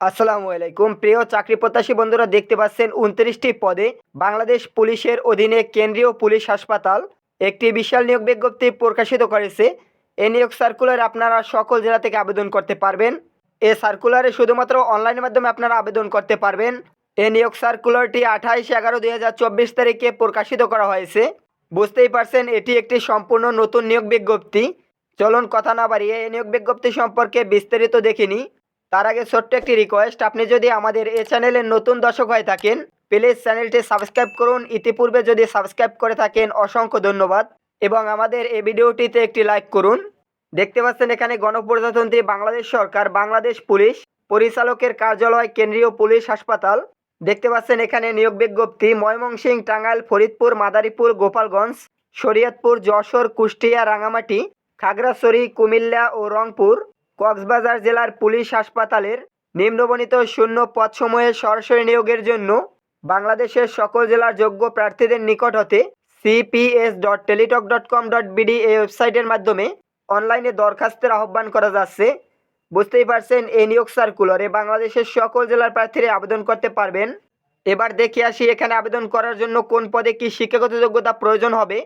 আসসালামু আলাইকুম। প্রিয় চাকরি প্রত্যাশী বন্ধুরা, দেখতে পাচ্ছেন উনত্রিশটি পদে বাংলাদেশ পুলিশের অধীনে কেন্দ্রীয় পুলিশ হাসপাতাল একটি বিশাল নিয়োগ বিজ্ঞপ্তি প্রকাশিত করেছে। এই নিয়োগ সার্কুলার আপনারা সকল জেলা থেকে আবেদন করতে পারবেন। এ সার্কুলারে শুধুমাত্র অনলাইনের মাধ্যমে আপনারা আবেদন করতে পারবেন। এ নিয়োগ সার্কুলারটি আঠাইশ এগারো দুই হাজার চব্বিশ তারিখে প্রকাশিত করা হয়েছে। বুঝতেই পারছেন, এটি একটি সম্পূর্ণ নতুন নিয়োগ বিজ্ঞপ্তি। চলুন কথা না বাড়িয়ে এই নিয়োগ বিজ্ঞপ্তি সম্পর্কে বিস্তারিত দেখিনি তার আগে ছোট্ট একটি রিকোয়েস্ট আপনি যদি আমাদের এ চ্যানেলের নতুন দর্শক হয়ে থাকেন প্লিজ চ্যানেলটি সাবস্ক্রাইব করুন। ইতিপূর্বে যদি সাবস্ক্রাইব করে থাকেন, অসংখ্য ধন্যবাদ। এবং আমাদের এই ভিডিওটিতে একটি লাইক করুন। দেখতে পাচ্ছেন এখানে গণপ্রজাতন্ত্রী বাংলাদেশ সরকার, বাংলাদেশ পুলিশ, পরিচালকের কার্যালয়, কেন্দ্রীয় পুলিশ হাসপাতাল। দেখতে পাচ্ছেন এখানে নিয়োগ বিজ্ঞপ্তি ময়মনসিংহ টাঙ্গাইল, ফরিদপুর, মাদারীপুর, গোপালগঞ্জ, শরীয়তপুর, যশোর, কুষ্টিয়া রাঙামাটি খাগড়াছড়ি, কুমিল্লা ও রংপুর। কক্সবাজার জেলার পুলিশ হাসপাতালের নিম্নবণিত শূন্য পদসমূহে সরাসরি নিয়োগের জন্য বাংলাদেশের সকল জেলার যোগ্য প্রার্থীদের নিকট হতে CPS dot Teletalk dot com dot BD এই ওয়েবসাইটের মাধ্যমে অনলাইনে দরখাস্তের আহ্বান করা যাচ্ছে। বুঝতেই পারছেন, এই নিয়োগ সার্কুলারে বাংলাদেশের সকল জেলার প্রার্থীরা আবেদন করতে পারবেন। এবার দেখে আসি এখানে আবেদন করার জন্য কোন পদে কি শিক্ষাগত যোগ্যতা প্রয়োজন হবে।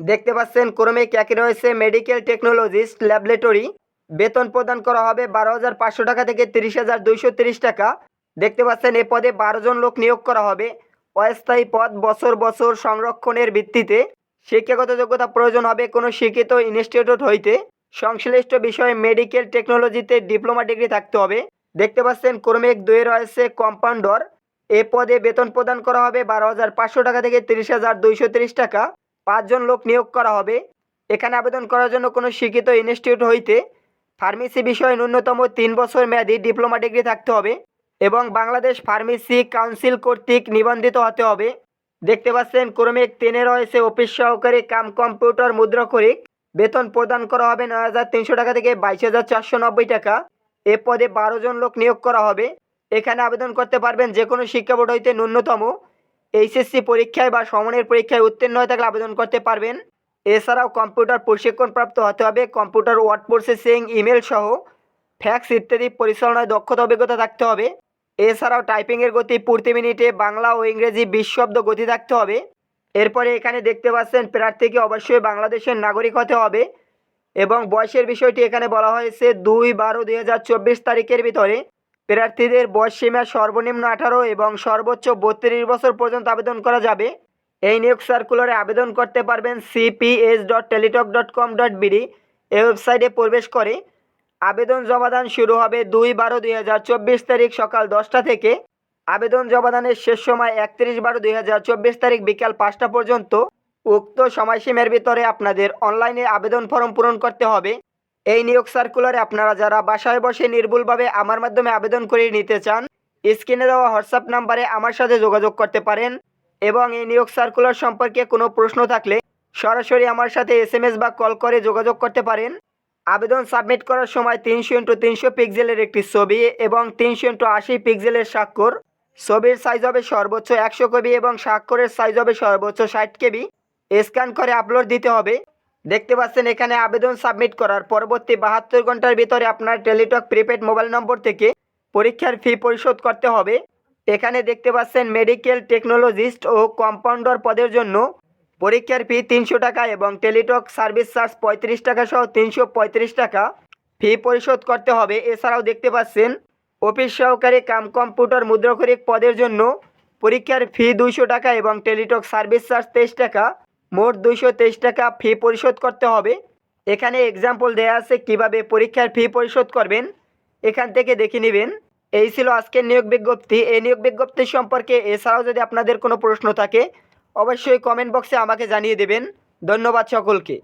দেখতে পাচ্ছেন ক্রমিক ক্যাকে রয়েছে মেডিকেল টেকনোলজিস্ট ল্যাবরেটরি বেতন প্রদান করা হবে বারো হাজার পাঁচশো টাকা থেকে তিরিশ হাজার দুইশো তিরিশ টাকা। দেখতে পাচ্ছেন, এ পদে বারো জন লোক নিয়োগ করা হবে। অস্থায়ী পদ বছর বছর সংরক্ষণের ভিত্তিতে শিক্ষাগত যোগ্যতা প্রয়োজন হবে কোনো শিক্ষিত ইনস্টিটিউট হইতে। সংশ্লিষ্ট বিষয়ে মেডিকেল টেকনোলজিতে ডিপ্লোমা ডিগ্রি থাকতে হবে। দেখতে পাচ্ছেন, ক্রমিক দুয়ে রয়েছে কম্পাউন্ডর। এ পদে বেতন প্রদান করা হবে বারো হাজার পাঁচশো টাকা থেকে তিরিশ হাজার দুইশো তিরিশ টাকা। পাঁচজন লোক নিয়োগ করা হবে। এখানে আবেদন করার জন্য কোনো শিক্ষিত ইনস্টিটিউট হইতে ফার্মেসি বিষয়ে ন্যূনতম তিন বছর মেয়াদি ডিপ্লোমা ডিগ্রি থাকতে হবে এবং বাংলাদেশ ফার্মেসি কাউন্সিল কর্তৃক নিবন্ধিত হতে হবে। দেখতে পাচ্ছেন ক্রমিক টেনে রয়েছে অফিস সহকারী কাম কম্পিউটার মুদ্রাক্ষরিক বেতন প্রদান করা হবে নয় হাজার তিনশো টাকা থেকে বাইশ হাজার চারশো নব্বই টাকা। এ পদে বারো জন লোক নিয়োগ করা হবে। এখানে আবেদন করতে পারবেন যে কোনো শিক্ষা বোর্ড হইতে ন্যূনতম এইচএসসি পরীক্ষায় বা সমনের পরীক্ষায় উত্তীর্ণ হয়ে থাকলে আবেদন করতে পারবেন। এছাড়াও কম্পিউটার প্রশিক্ষণপ্রাপ্ত হতে হবে, কম্পিউটার ওয়ার্ড প্রসেসিং, ইমেল সহ ফ্যাক্স ইত্যাদি পরিচালনায় দক্ষতা, অভিজ্ঞতা থাকতে হবে। এছাড়াও টাইপিংয়ের গতি প্রতি মিনিটে বাংলা ও ইংরেজি বিশ শব্দ গতি থাকতে হবে। এরপরে এখানে দেখতে পাচ্ছেন, প্রার্থীকে অবশ্যই বাংলাদেশের নাগরিক হতে হবে এবং বয়সের বিষয়টি এখানে বলা হয়েছে, দুই বারো দুই হাজার চব্বিশ তারিখের ভিতরে। প্রার্থীদের বয়স সীমা সর্বনিম্ন আঠারো এবং সর্বোচ্চ বত্রিশ বছর পর্যন্ত আবেদন করা যাবে। এই নিয়োগ সার্কুলারে আবেদন করতে পারবেন CPS dot Teletalk dot com dot BD এই ওয়েবসাইটে প্রবেশ করে আবেদন জমাদান শুরু হবে দুই বারো দুই হাজার চব্বিশ তারিখ সকাল দশটা থেকে। আবেদন জমাদানের শেষ সময় একত্রিশ বারো দুই হাজার চব্বিশ তারিখ বিকাল পাঁচটা পর্যন্ত। উক্ত সময়সীমার ভিতরে আপনাদের অনলাইনে আবেদন ফর্ম পূরণ করতে হবে। এই নিয়োগ সার্কুলারে আপনারা যারা বাসায় বসে নির্ভুলভাবে আমার মাধ্যমে আবেদন করে নিতে চান, স্ক্রিনে দেওয়া হোয়াটসঅ্যাপ নাম্বারে আমার সাথে যোগাযোগ করতে পারেন। এবং এই নিয়োগ সার্কুলার সম্পর্কে কোনো প্রশ্ন থাকলে সরাসরি আমার সাথে এসএমএস বা কল করে যোগাযোগ করতে পারেন। আবেদন সাবমিট করার সময় তিনশো ইন্টু তিনশো পিক্সেলের একটি ছবি এবং তিনশো ইন্টু আশি পিক্সেলের স্বাক্ষর। ছবির সাইজ হবে সর্বোচ্চ একশো কেবি এবং স্বাক্ষরের সাইজ হবে সর্বোচ্চ ষাট কেবি। স্ক্যান করে আপলোড দিতে হবে। দেখতে পাচ্ছেন এখানে আবেদন সাবমিট করার পরবর্তী বাহাত্তর ঘণ্টার ভিতরে আপনার টেলিটক প্রিপেড মোবাইল নম্বর থেকে পরীক্ষার ফি পরিশোধ করতে হবে। এখানে দেখতে পাচ্ছেন মেডিকেল টেকনোলজিস্ট ও কম্পাউন্ডার পদের জন্য পরীক্ষার ফি তিনশো টাকা এবং টেলিটক সার্ভিস চার্জ পঁয়ত্রিশ টাকা সহ তিনশো পঁয়ত্রিশ টাকা ফি পরিশোধ করতে হবে। এছাড়াও দেখতে পাচ্ছেন অফিস সহকারী কাম কম্পিউটার মুদ্রাক্ষরিক পদের জন্য পরীক্ষার ফি দুইশো টাকা এবং টেলিটক সার্ভিস চার্জ তেইশ টাকা, মোট দুইশো তেইশ টাকা ফি পরিশোধ করতে হবে। এখানে এক্সাম্পল দেওয়া আছে কীভাবে পরীক্ষার ফি পরিশোধ করবেন। এখান থেকে দেখে নেবেন। এই ছিল আজকের নিয়োগ বিজ্ঞপ্তি। এই নিয়োগ বিজ্ঞপ্তি সম্পর্কে এছাড়াও যদি আপনাদের কোনো প্রশ্ন থাকে, অবশ্যই কমেন্ট বক্সে আমাকে জানিয়ে দেবেন। ধন্যবাদ সকলকে।